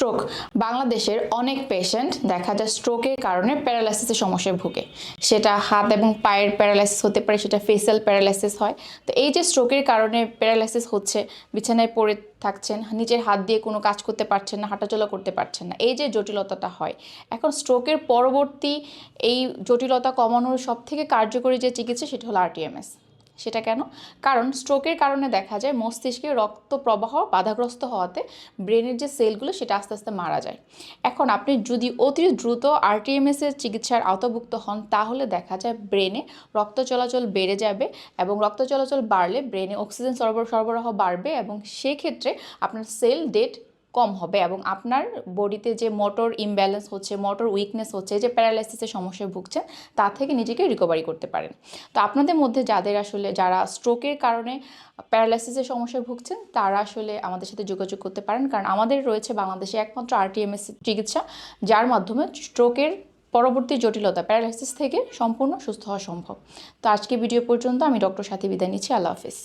Stroke বাংলাদেশের অনেক patient দেখা যায় স্ট্রোকের কারণে প্যারালাইসিসের সমস্যায় ভুগে। সেটা হাত এবং পায়ের প্যারালাইসিস হতে পারে, সেটা ফেসিয়াল প্যারালাইসিস হয়। তো এই যে স্ট্রোকের কারণে প্যারালাইসিস হচ্ছে, বিছানায় পড়ে থাকছেন, নিজের হাত দিয়ে কোনো কাজ করতে পারছেন না, হাঁটাচলা করতে পারছেন না, এই যে জটিলতাটা হয়। এখন স্ট্রোকের পরবর্তী এই জটিলতা কমানোর সব থেকে কার্যকরী যে চিকিৎসা, সেটা হলো আরটিএমএস সেটা কেন? কারণ স্ট্রোকের কারণে দেখা যায় মস্তিষ্কে রক্ত প্রবাহ বাধাগ্রস্ত হওয়াতে ব্রেনের যে সেলগুলো সেটা আস্তে আস্তে মারা যায়। এখন আপনি যদি অতি দ্রুত আরটিএমএসের চিকিৎসার আওতাভুক্ত হন, তাহলে দেখা যায় ব্রেনে রক্ত চলাচল বেড়ে যাবে এবং রক্ত চলাচল বাড়লে ব্রেনে অক্সিজেন সরবরাহ বাড়বে এবং সেক্ষেত্রে আপনার সেল ডেট কম হবে এবং আপনার বডিতে যে মোটর ইমব্যালেন্স হচ্ছে মোটর উইকনেস হচ্ছে, যে প্যারালাইসিসের সমস্যায় ভুগছেন তা থেকে নিজেকে রিকভারি করতে পারেন। তো আপনাদের মধ্যে যাদের আসলে, যারা স্ট্রোকের কারণে প্যারালাইসিসের সমস্যায় ভুগছেন, তারা আসলে আমাদের সাথে যোগাযোগ করতে পারেন। কারণ আমাদের রয়েছে বাংলাদেশে একমাত্র আরটিএমএস চিকিৎসা, যার মাধ্যমে স্ট্রোকের পরবর্তী জটিলতা প্যারালাইসিস থেকে সম্পূর্ণ সুস্থ হওয়া সম্ভব। তো আজকে ভিডিও পর্যন্ত আমি ডক্টর সাথী বিদায় নিচ্ছি। আল্লাহ হাফিজ।